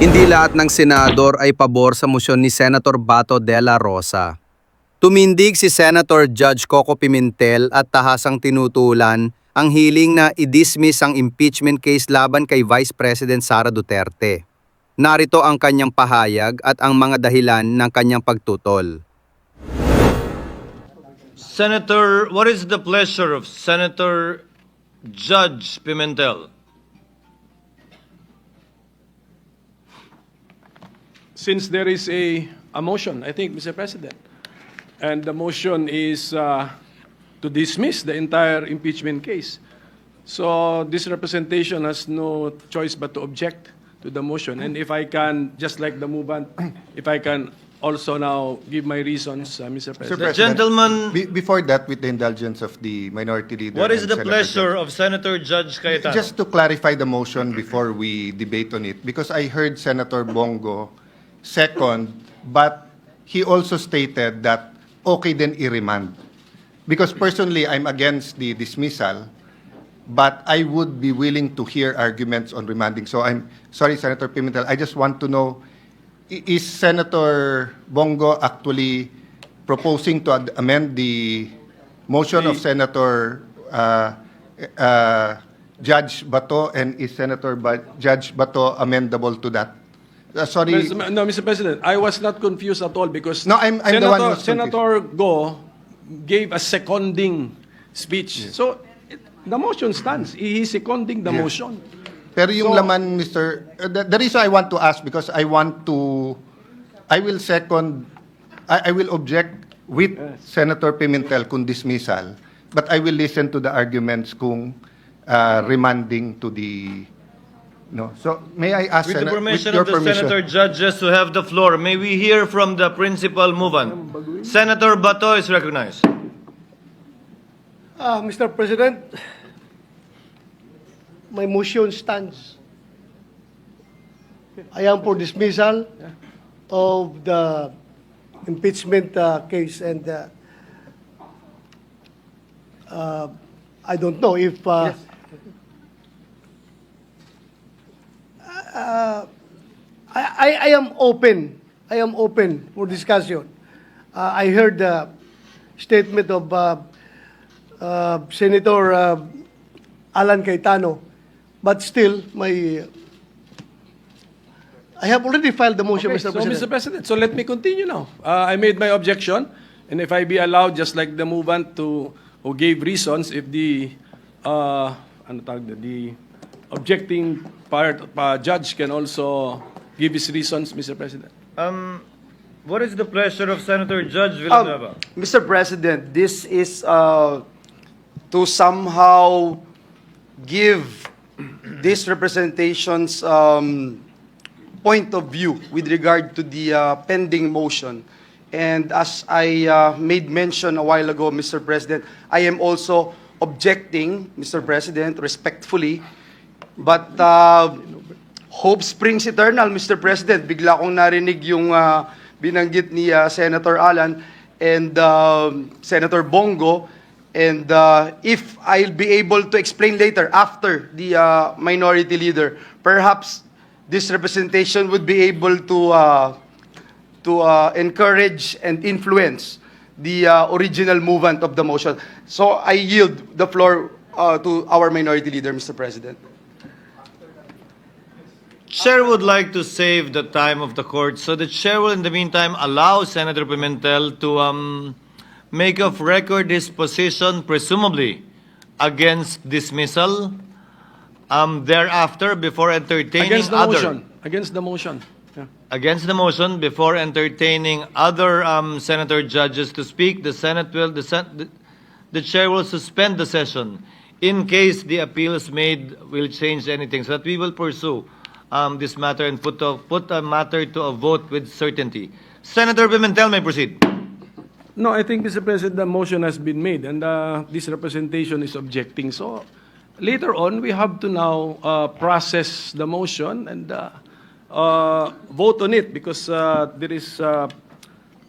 Hindi lahat ng senador ay pabor sa motion ni Senator Bato de la Rosa. Tumindig si Senator Judge Coco Pimentel at tahasang tinutulan ang hiling na i-dismiss ang impeachment case laban kay Vice President Sara Duterte. Narito ang kanyang pahayag at ang mga dahilan ng kanyang pagtutol. Senator, what is the pleasure of Senator Judge Pimentel? Since there is a, a motion, I think, Mr. President, and the motion is uh, to dismiss the entire impeachment case. So this representation has no choice but to object to the motion. And if I can, just like the movement, if I can also now give my reasons, uh, Mr. President. The President, gentleman- be- Before that, with the indulgence of the minority leader. What is and the Senator pleasure of Senator Judge Cayetano? Just to clarify the motion before we debate on it, because I heard Senator Bongo second, but he also stated that okay then i-remand. Because personally, I'm against the dismissal, but I would be willing to hear arguments on remanding. So I'm, sorry, Senator Pimentel, I just want to know, is Senator Bongo actually proposing to amend the motion of Senator uh, uh, Judge Bato, and is Senator Ba- Judge Bato amendable to that? Uh, Sorry. No, Mr. President, I was not confused at all because No, I'm- I'm the Senator, one who's confused. Senator Go gave a seconding speech. So it- the motion stands. He is seconding the Yes. motion. Pero yung So- laman, Mr. uh, the, the reason I want to ask because I want to, I will second, I, I will object with Senator Pimentel kung dismissal, but I will listen to the arguments kung uh, remanding to the, no. So may I ask, With the Sena- permission your of the Senator Judges to have the floor, may we hear from the principal movement? Senator Bato is recognized. Uh, Mr. President, my motion stands. I am for dismissal of the impeachment uh, case and uh, uh, I don't know if uh, uh, I, I, I am open. I am open for discussion. Uh, I heard the statement of uh, uh, Senator uh, Alan Cayetano, but still, my I have already filed the motion, Okay, Mr. so, President. Mr. President, so let me continue now. Uh, I made my objection, and if I be allowed, just like the movement to, who gave reasons, if the, uh, ano tawag the objecting part, uh, judge can also give his reasons, Mr. President. Um, what is the pleasure of Senator Judge Um, Villanueva? Mr. President, this is uh, to somehow give this representation's um, point of view with regard to the uh, pending motion. And as I uh, made mention a while ago, Mr. President, I am also objecting, Mr. President, respectfully, but uh, hope springs eternal, Mr. President. Bigla kong narinig yung uh, binanggit ni uh, Senator Alan and um, Senator Bongo. And uh, if I'll be able to explain later after the uh, minority leader, perhaps this representation would be able to uh, to uh, encourage and influence the uh, original movement of the motion. So I yield the floor uh, to our minority leader, Mr. President. Chair would like to save the time of the court, so the chair will in the meantime allow Senator Pimentel to um, make of record his position, presumably against dismissal. Um, thereafter, before entertaining Against the other motion, against the motion. Yeah. against the motion, before entertaining other um, senator judges to speak, the Senate will the, sen- the, the chair will suspend the session in case the appeals made will change anything, so that we will pursue um, this matter and put a, put a matter to a vote with certainty. Senator Pimentel may proceed. No, I think, Mr. President, the motion has been made, and uh, this representation is objecting. So later on, we have to now uh, process the motion and uh, uh, vote on it because uh, there is uh,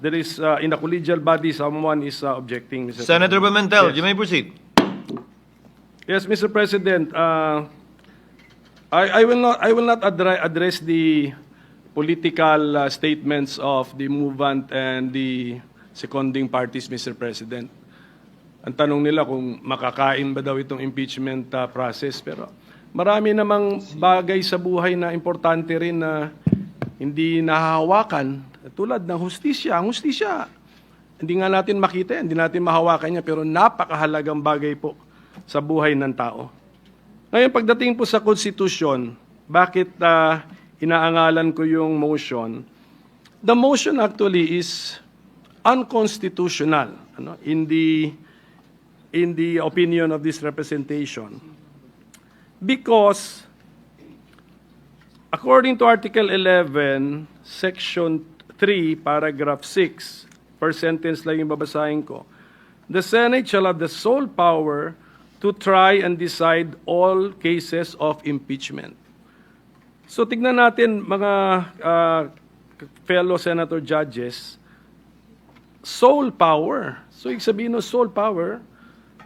there is uh, in the collegial body someone is uh, objecting. Mr. Senator. Pimentel, Yes. you may proceed. Yes, Mr. President. Uh, I, I will not. I will not address, address the political uh, statements of the movant and the seconding parties, Mr. President. Ang tanong nila kung makakain ba daw itong impeachment uh, process. Pero marami namang bagay sa buhay na importante rin na hindi nahahawakan. Tulad ng hustisya. Ang hustisya, hindi nga natin makita yan, hindi natin mahawakan niya, pero napakahalagang bagay po sa buhay ng tao. Ngayon, pagdating po sa konstitusyon, bakit ah, inaangalan ko yung motion? The motion actually is unconstitutional ano, in the in the opinion of this representation because according to Article 11, Section 3, Paragraph 6, per sentence lang yung babasahin ko, the Senate shall have the sole power to try and decide all cases of impeachment. So tignan natin mga uh, fellow senator judges, sole power. So ibig sabihin ng sole power,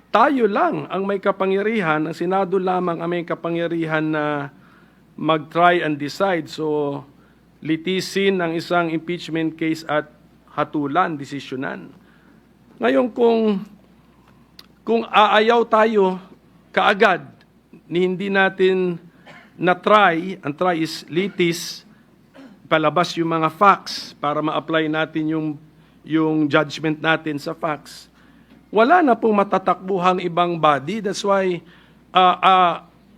tayo lang ang may kapangyarihan, ang Senado lamang ang may kapangyarihan na mag-try and decide. So litisin ang isang impeachment case at hatulan, desisyonan. Ngayon kung kung aayaw tayo kaagad ni hindi natin na try, ang try is litis, palabas yung mga facts para ma-apply natin yung, yung judgment natin sa facts, wala na pong matatakbuhang ibang body. That's why uh, uh,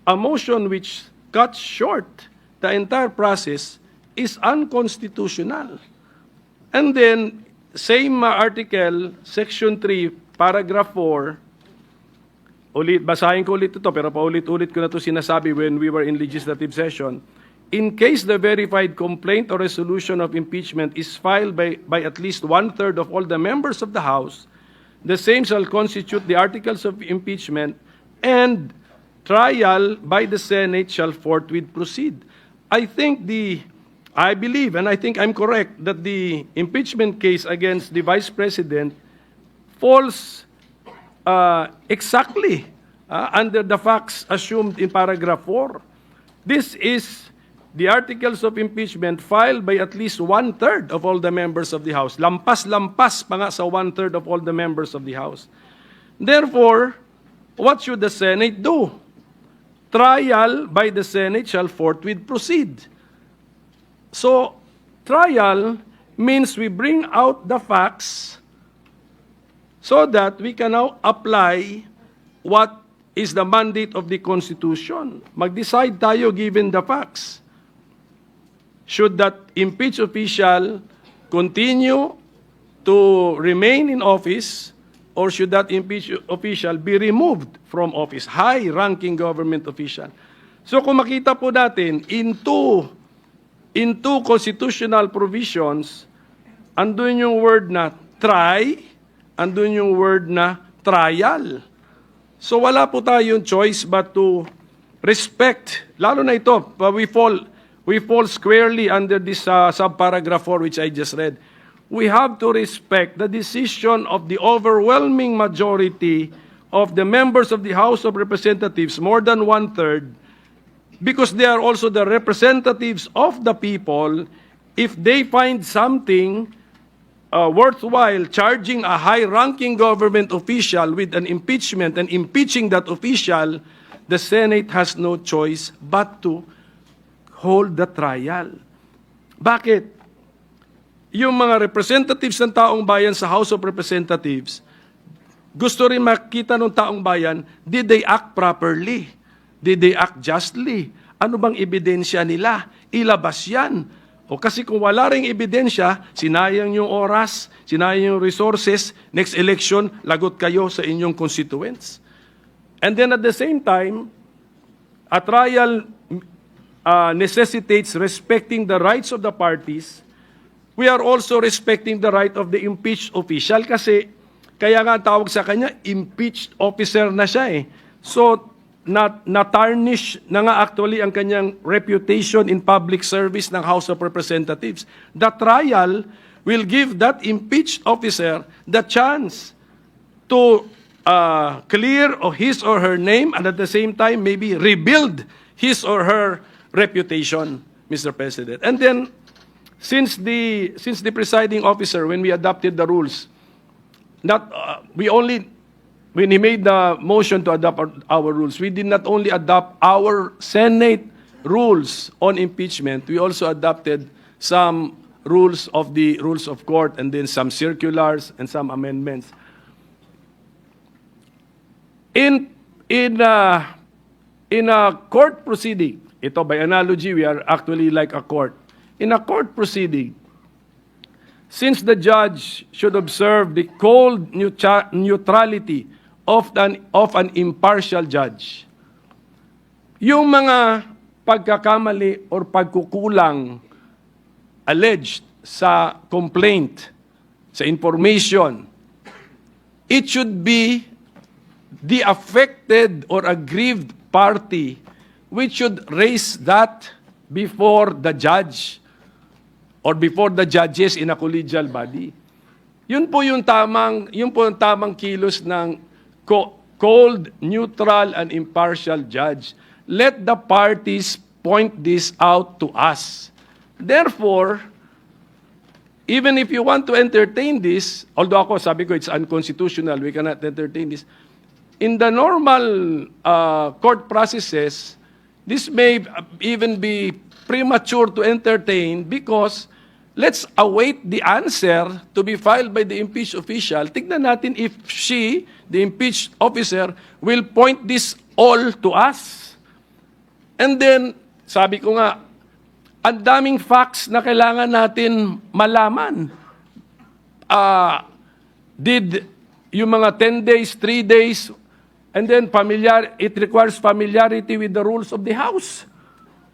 a motion which cuts short the entire process is unconstitutional. And then, same article, section 3, paragraph 4, ulit, basahin ko ulit ito, pero paulit-ulit ko na ito sinasabi when we were in legislative session. In case the verified complaint or resolution of impeachment is filed by, by at least one-third of all the members of the House, the same shall constitute the articles of impeachment and trial by the Senate shall forthwith proceed. I think the, I believe, and I think I'm correct, that the impeachment case against the Vice President falls uh, exactly uh, under the facts assumed in paragraph 4. This is the articles of impeachment filed by at least one-third of all the members of the House. Lampas-lampas pa nga sa one-third of all the members of the House. Therefore, what should the Senate do? Trial by the Senate shall forthwith proceed. So, trial means we bring out the facts so that we can now apply what is the mandate of the Constitution. Mag-decide tayo given the facts. Should that impeached official continue to remain in office or should that impeached official be removed from office? High-ranking government official. So kung makita po natin, in two, in two constitutional provisions, andun yung word na try, andun yung word na trial. So wala po tayong choice but to respect, lalo na ito, uh, we fall, we fall squarely under this uh, subparagraph 4 which I just read. We have to respect the decision of the overwhelming majority of the members of the House of Representatives, more than one-third, because they are also the representatives of the people, if they find something uh, worthwhile charging a high-ranking government official with an impeachment and impeaching that official, the Senate has no choice but to hold the trial. Bakit? Yung mga representatives ng taong bayan sa House of Representatives, gusto rin makita ng taong bayan, did they act properly? Did they act justly? Ano bang ebidensya nila? Ilabas yan. O kasi kung wala ring ebidensya, sinayang yung oras, sinayang yung resources, next election, lagot kayo sa inyong constituents. And then at the same time, a trial uh, necessitates respecting the rights of the parties. We are also respecting the right of the impeached official kasi kaya nga tawag sa kanya, impeached officer na siya eh. So, na, na-tarnish na nga actually ang kanyang reputation in public service ng House of Representatives. The trial will give that impeached officer the chance to uh, clear of his or her name and at the same time maybe rebuild his or her reputation, Mr. President. And then, since the since the presiding officer, when we adopted the rules, not uh, we only when he made the motion to adopt our, our rules, we did not only adopt our Senate rules on impeachment, we also adopted some rules of the rules of court and then some circulars and some amendments. In in uh, in a court proceeding, ito by analogy, we are actually like a court. In a court proceeding, since the judge should observe the cold neutra- neutrality of an, of an impartial judge, yung mga pagkakamali or pagkukulang alleged sa complaint, sa information, it should be the affected or aggrieved party which should raise that before the judge or before the judges in a collegial body. Yun po yung tamang, yun po yung tamang kilos ng cold, neutral, and impartial judge. Let the parties point this out to us. Therefore, even if you want to entertain this, although ako sabi ko it's unconstitutional, we cannot entertain this, in the normal uh, court processes, this may even be premature to entertain because let's await the answer to be filed by the impeached official. Tignan natin if she, the impeached officer, will point this all to us. And then, sabi ko nga, ang daming facts na kailangan natin malaman. Ah, did yung mga 10 days, 3 days, and then familiar, it requires familiarity with the rules of the House.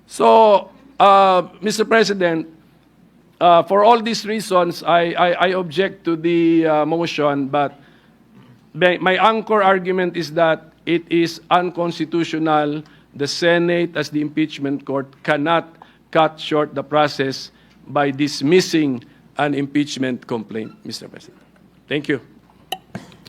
So, uh, Mr. President, uh, for all these reasons, I, I, I object to the uh, motion, but my, my anchor argument is that it is unconstitutional. The Senate, as the impeachment court, cannot cut short the process by dismissing an impeachment complaint, Mr. President. Thank you.